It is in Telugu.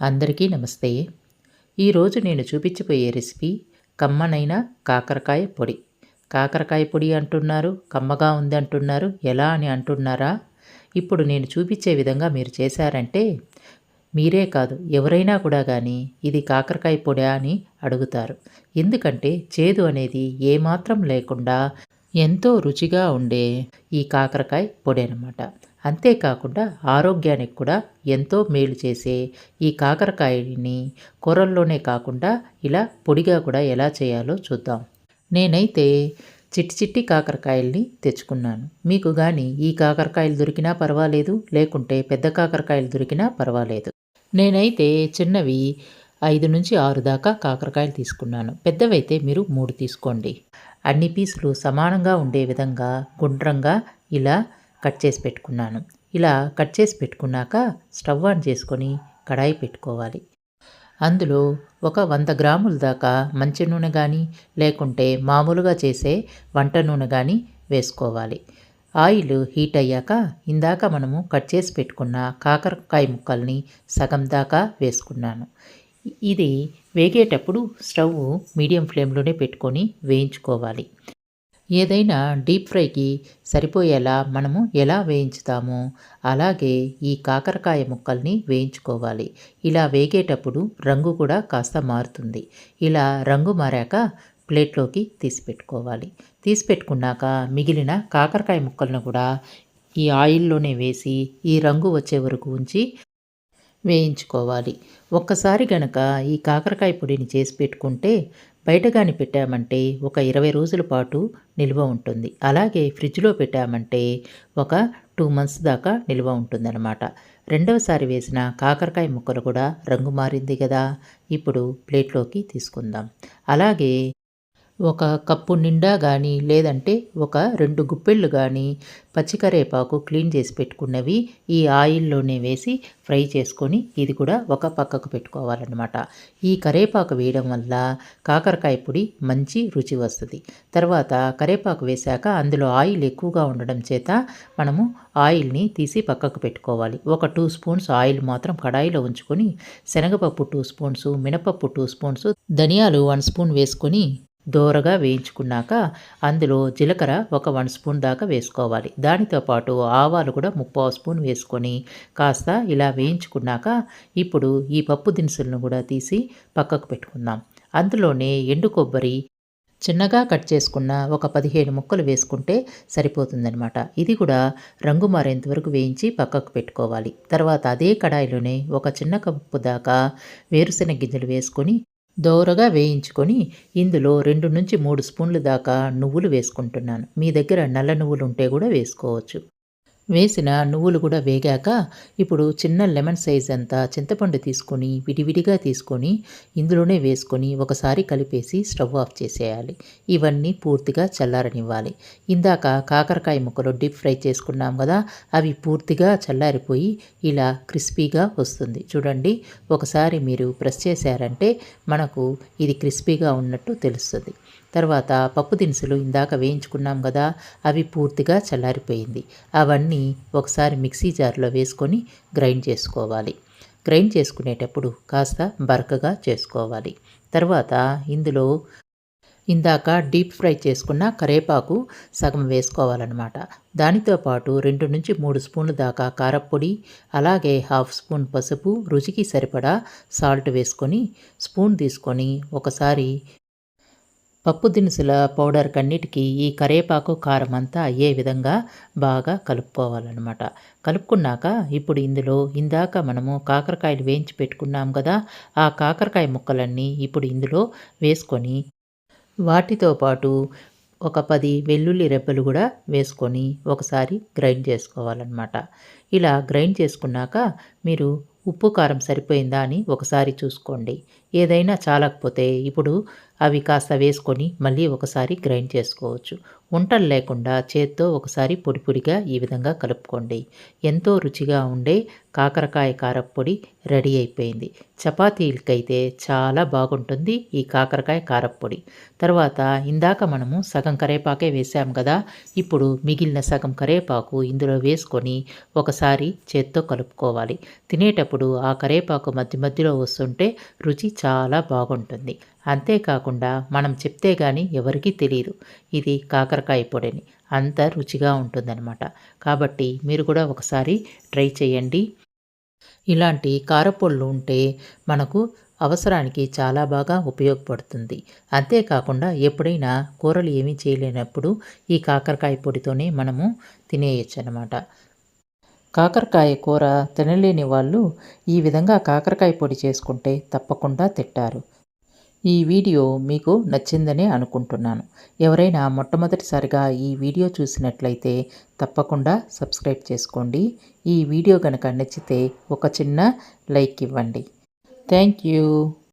అందరికీ నమస్తే. ఈరోజు నేను చూపించబోయే రెసిపీ కమ్మనైన కాకరకాయ పొడి. కాకరకాయ పొడి అంటున్నారు కమ్మగా ఉంది అంటున్నారు ఎలా అని అంటున్నారా? ఇప్పుడు నేను చూపించే విధంగా మీరు చేశారంటే మీరే కాదు ఎవరైనా కూడా కానీ ఇది కాకరకాయ పొడి అని అడుగుతారు. ఎందుకంటే చేదు అనేది ఏమాత్రం లేకుండా ఎంతో రుచిగా ఉండే ఈ కాకరకాయ పొడి అనమాట అంతేకాకుండా ఆరోగ్యానికి కూడా ఎంతో మేలు చేసే ఈ కాకరకాయని కూరల్లోనే కాకుండా ఇలా పొడిగా కూడా ఎలా చేయాలో చూద్దాం. నేనైతే చిట్టి చిట్టి కాకరకాయల్ని తెచ్చుకున్నాను. మీకు కానీ ఈ కాకరకాయలు దొరికినా పర్వాలేదు లేకుంటే పెద్ద కాకరకాయలు దొరికినా పర్వాలేదు. నేనైతే చిన్నవి ఐదు నుంచి ఆరు దాకా కాకరకాయలు తీసుకున్నాను. పెద్దవైతే మీరు మూడు తీసుకోండి. అన్ని పీసులు సమానంగా ఉండే విధంగా గుండ్రంగా ఇలా కట్ చేసి పెట్టుకున్నాను. ఇలా కట్ చేసి పెట్టుకున్నాక స్టవ్ ఆన్ చేసుకొని కడాయి పెట్టుకోవాలి. అందులో ఒక వంద గ్రాముల దాకా మంచి నూనె కానీ లేకుంటే మామూలుగా చేసే వంట నూనె కానీ వేసుకోవాలి. ఆయిల్ హీట్ అయ్యాక ఇందాక మనము కట్ చేసి పెట్టుకున్న కాకరకాయ ముక్కల్ని సగం దాకా వేసుకున్నాను. ఇది వేగేటప్పుడు స్టవ్ మీడియం ఫ్లేమ్లోనే పెట్టుకొని వేయించుకోవాలి. ఏదైనా డీప్ ఫ్రైకి సరిపోయేలా మనము ఎలా వేయించుతామో? అలాగే ఈ కాకరకాయ ముక్కల్ని వేయించుకోవాలి. ఇలా వేగేటప్పుడు రంగు కూడా కాస్త మారుతుంది. ఇలా రంగు మారాక ప్లేట్లోకి తీసి పెట్టుకోవాలి తీసి పెట్టుకున్నాక మిగిలిన కాకరకాయ ముక్కలను కూడా ఈ ఆయిల్లోనే వేసి ఈ రంగు వచ్చే వరకు ఉంచి వేయించుకోవాలి. ఒక్కసారి గనక ఈ కాకరకాయ పొడిని చేసి పెట్టుకుంటే బయట కానీ పెట్టామంటే ఒక ఇరవై రోజుల పాటు నిల్వ ఉంటుంది. అలాగే ఫ్రిడ్జ్లో పెట్టామంటే ఒక టూ మంత్స్ దాకా నిల్వ ఉంటుందన్నమాట. రెండవసారి వేసిన కాకరకాయ ముక్కలు కూడా రంగు మారింది కదా. ఇప్పుడు ప్లేట్లోకి తీసుకుందాం. అలాగే ఒక కప్పు నిండా కానీ లేదంటే ఒక రెండు గుప్పెళ్ళు కానీ పచ్చికరేపాకు క్లీన్ చేసి పెట్టుకున్నవి ఈ ఆయిల్లోనే వేసి ఫ్రై చేసుకొని ఇది కూడా ఒక పక్కకు పెట్టుకోవాలన్నమాట. ఈ కరేపాకు వేయడం వల్ల కాకరకాయ పొడి మంచి రుచి వస్తుంది. తర్వాత కరేపాకు వేశాక అందులో ఆయిల్ ఎక్కువగా ఉండడం చేత మనము ఆయిల్ని తీసి పక్కకు పెట్టుకోవాలి. ఒక టూ స్పూన్స్ ఆయిల్ మాత్రం కడాయిలో ఉంచుకొని శనగపప్పు టూ స్పూన్స్ మినపప్పు టూ స్పూన్స్ ధనియాలు వన్ స్పూన్ వేసుకొని దోరగా వేయించుకున్నాక అందులో జీలకర్ర ఒక వన్ స్పూన్ దాకా వేసుకోవాలి. దానితో పాటు ఆవాలు కూడా ముప్పావు స్పూన్ వేసుకొని కాస్త ఇలా వేయించుకున్నాక ఇప్పుడు ఈ పప్పు దినుసులను కూడా తీసి పక్కకు పెట్టుకుందాం. అందులోనే ఎండు కొబ్బరి చిన్నగా కట్ చేసుకున్న ఒక పదిహేను ముక్కలు వేసుకుంటే సరిపోతుందనమాట ఇది కూడా రంగు మారేంత వరకు వేయించి పక్కకు పెట్టుకోవాలి. తర్వాత అదే కడాయిలోనే ఒక చిన్న కప్పు దాకా వేరుశెనగ గింజలు వేసుకొని దోరగా వేయించుకొని ఇందులో రెండు నుంచి మూడు స్పూన్లు దాకా నువ్వులు వేసుకుంటున్నాను. మీ దగ్గర నల్ల నువ్వులు ఉంటే కూడా వేసుకోవచ్చు. వేసిన నువ్వులు కూడా వేగాక ఇప్పుడు చిన్న లెమన్ సైజ్ అంతా చింతపండు తీసుకొని విడివిడిగా తీసుకొని ఇందులోనే వేసుకొని ఒకసారి కలిపేసి స్టవ్ ఆఫ్ చేసేయాలి. ఇవన్నీ పూర్తిగా చల్లారనివ్వాలి. ఇందాక కాకరకాయ ముక్కలు డీప్ ఫ్రై చేసుకున్నాం కదా అవి పూర్తిగా చల్లారిపోయి ఇలా క్రిస్పీగా వస్తుంది. చూడండి ఒకసారి మీరు ప్రెస్ చేశారంటే మనకు ఇది క్రిస్పీగా ఉన్నట్టు తెలుస్తుంది. తర్వాత పప్పు దినుసులు ఇందాక వేయించుకున్నాం కదా అవి పూర్తిగా చల్లారిపోయింది. అవన్నీ ఒకసారి మిక్సీ జార్లో వేసుకొని గ్రైండ్ చేసుకోవాలి. గ్రైండ్ చేసుకునేటప్పుడు కాస్త బరకగా చేసుకోవాలి. తర్వాత ఇందులో ఇందాక డీప్ ఫ్రై చేసుకున్న కరేపాకు సగం వేసుకోవాలన్నమాట. దానితో పాటు రెండు నుంచి మూడు స్పూన్లు దాకా కారప్పొడి అలాగే హాఫ్ స్పూన్ పసుపు రుచికి సరిపడా సాల్ట్ వేసుకొని స్పూన్ తీసుకొని ఒకసారి పప్పు దినుసుల పౌడర్ కన్నిటికీ ఈ కరేపాకు కారం అంతా అయ్యే విధంగా బాగా కలుపుకోవాలన్నమాట. కలుపుకున్నాక ఇప్పుడు ఇందులో ఇందాక మనము కాకరకాయలు వేయించి పెట్టుకున్నాం కదా ఆ కాకరకాయ ముక్కలన్నీ ఇప్పుడు ఇందులో వేసుకొని వాటితో పాటు ఒక పది వెల్లుల్లి రెబ్బలు కూడా వేసుకొని ఒకసారి గ్రైండ్ చేసుకోవాలన్నమాట. ఇలా గ్రైండ్ చేసుకున్నాక మీరు ఉప్పు కారం సరిపోయిందా అని ఒకసారి చూసుకోండి. ఏదైనా చాలకపోతే ఇప్పుడు అవి కాస్త వేసుకొని మళ్ళీ ఒకసారి గ్రైండ్ చేసుకోవచ్చు. వంటలు లేకుండా చేత్తో ఒకసారి పొడి పొడిగా ఈ విధంగా కలుపుకోండి. ఎంతో రుచిగా ఉండే కాకరకాయ కారప్పొడి రెడీ అయిపోయింది. చపాతీలకైతే చాలా బాగుంటుంది ఈ కాకరకాయ కారప్పొడి తర్వాత ఇందాక మనము సగం కరేపాకే వేసాం కదా ఇప్పుడు మిగిలిన సగం కరేపాకు ఇందులో వేసుకొని ఒకసారి చేత్తో కలుపుకోవాలి. తినేటప్పుడు తినేటప్పుడు ఆ కరేపాకు మధ్య మధ్యలో వస్తుంటే రుచి చాలా బాగుంటుంది. అంతేకాకుండా మనం చెప్తే కానీ ఎవరికీ తెలియదు ఇది కాకరకాయ పొడిని. అంత రుచిగా ఉంటుందన్నమాట. కాబట్టి మీరు కూడా ఒకసారి ట్రై చేయండి. ఇలాంటి కారపొళ్ళు ఉంటే మనకు అవసరానికి చాలా బాగా ఉపయోగపడుతుంది. అంతేకాకుండా ఎప్పుడైనా కూరలు ఏమీ చేయలేనప్పుడు ఈ కాకరకాయ పొడితోనే మనము తినేయచ్చు అనమాట కాకరకాయ కూర తినలేని వాళ్ళు ఈ విధంగా కాకరకాయ పొడి చేసుకుంటే తప్పకుండా తిట్టారు ఈ వీడియో మీకు నచ్చిందని అనుకుంటున్నాను. ఎవరైనా మొట్టమొదటిసారిగా ఈ వీడియో చూసినట్లయితే తప్పకుండా సబ్స్క్రైబ్ చేసుకోండి. ఈ వీడియో కనుక నచ్చితే ఒక చిన్న లైక్ ఇవ్వండి. Thank you.